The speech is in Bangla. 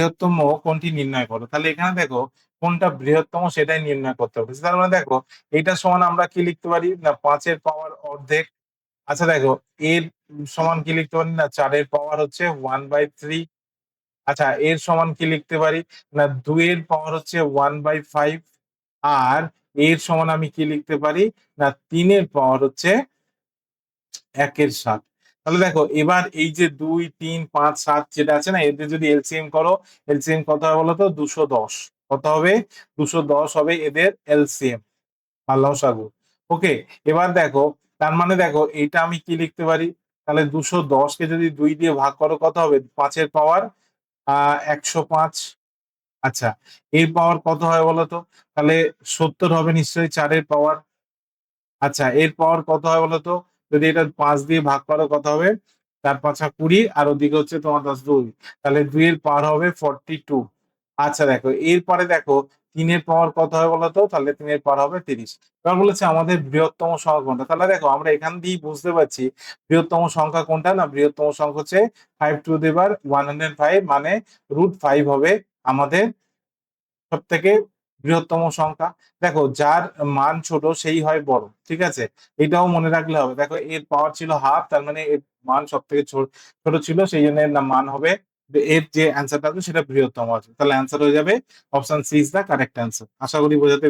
বৃহত্তম কোনটি নির্ণয় করো? তাহলে এখানে দেখো কোনটা বৃহত্তম সেটাই নির্ণয় করতে হবে। তার মানে দেখো এটা সমান আমরা কি লিখতে পারি? না, পাঁচের পাওয়ার অর্ধেক। আচ্ছা দেখো, এর সমান কি লিখতে পারি? না, চারের পাওয়ার হচ্ছে ওয়ান বাই থ্রি আচ্ছা এর সমান কি লিখতে পারি? না, দুইয়ের পাওয়ার হচ্ছে ওয়ান বাই ফাইভ আর এর সমান আমি কি লিখতে পারি? না, তিনের পাওয়ার হচ্ছে একের সাত তাহলে দেখো, এবার এই যে দুই, তিন, পাঁচ, সাত যেটা আছে না এদের যদি এলসিএম করো এলসিএম কত হবে বলো তো দুশো দশ। কত হবে? দুশো দশ হবে এদের এলসিএম বা লসাগু ওকে, এবার দেখো, তার মানে দেখো এটা আমি কি লিখতে পারি? তাহলে দুশো দশকে যদি দুই দিয়ে ভাগ করো, কত হবে? পাঁচের পাওয়ার একশো পাঁচ। আচ্ছা এর পাওয়ার কত হয় বলতো? তাহলে সত্তর হবে নিশ্চয়ই, চারের পাওয়ার। আচ্ছা এর পাওয়ার কত হয় বলতো? যদি এটা পাঁচ দিয়ে ভাগ করো কত হবে? চার, পাঁচা কুড়ি, আর ওদিকে হচ্ছে তোমার দশ দুই। তাহলে দুইয়ের পাওয়ার হবে ফর্টি টু আচ্ছা দেখো, এরপরে দেখো, তিনের পাওয়ার কত হয় বলতো তাহলে তিনের পাওয়ার হবে তিরিশ। এবার বলেছে আমাদের বৃহত্তম সংখ্যা কোনটা? তাহলে দেখো, আমরা এখান দিয়েই বুঝতে পারছি বৃহত্তম সংখ্যা কোনটা? না, বৃহত্তম সংখ্যা হচ্ছে ফাইভ টু দেবার ওয়ান হান্ড্রেড ফাইভ মানে রুট ফাইভ হবে আমাদের সব থেকে বৃহত্তম সংখ্যা। দেখো, যার মান ছোট, সেই হয় বড়, ঠিক আছে? এটাও মনে রাখলে হবে। দেখো, এর পাওয়ার ছিল হাফ তার মানে এর মান সব থেকে ছোট ছিল, সেই জন্য এর মান হবে এর যে অ্যান্সারটা আছে, সেটা বৃহত্তম আছে। তাহলে অ্যান্সার হয়ে যাবে option C is the correct answer আশা করি বোঝাতে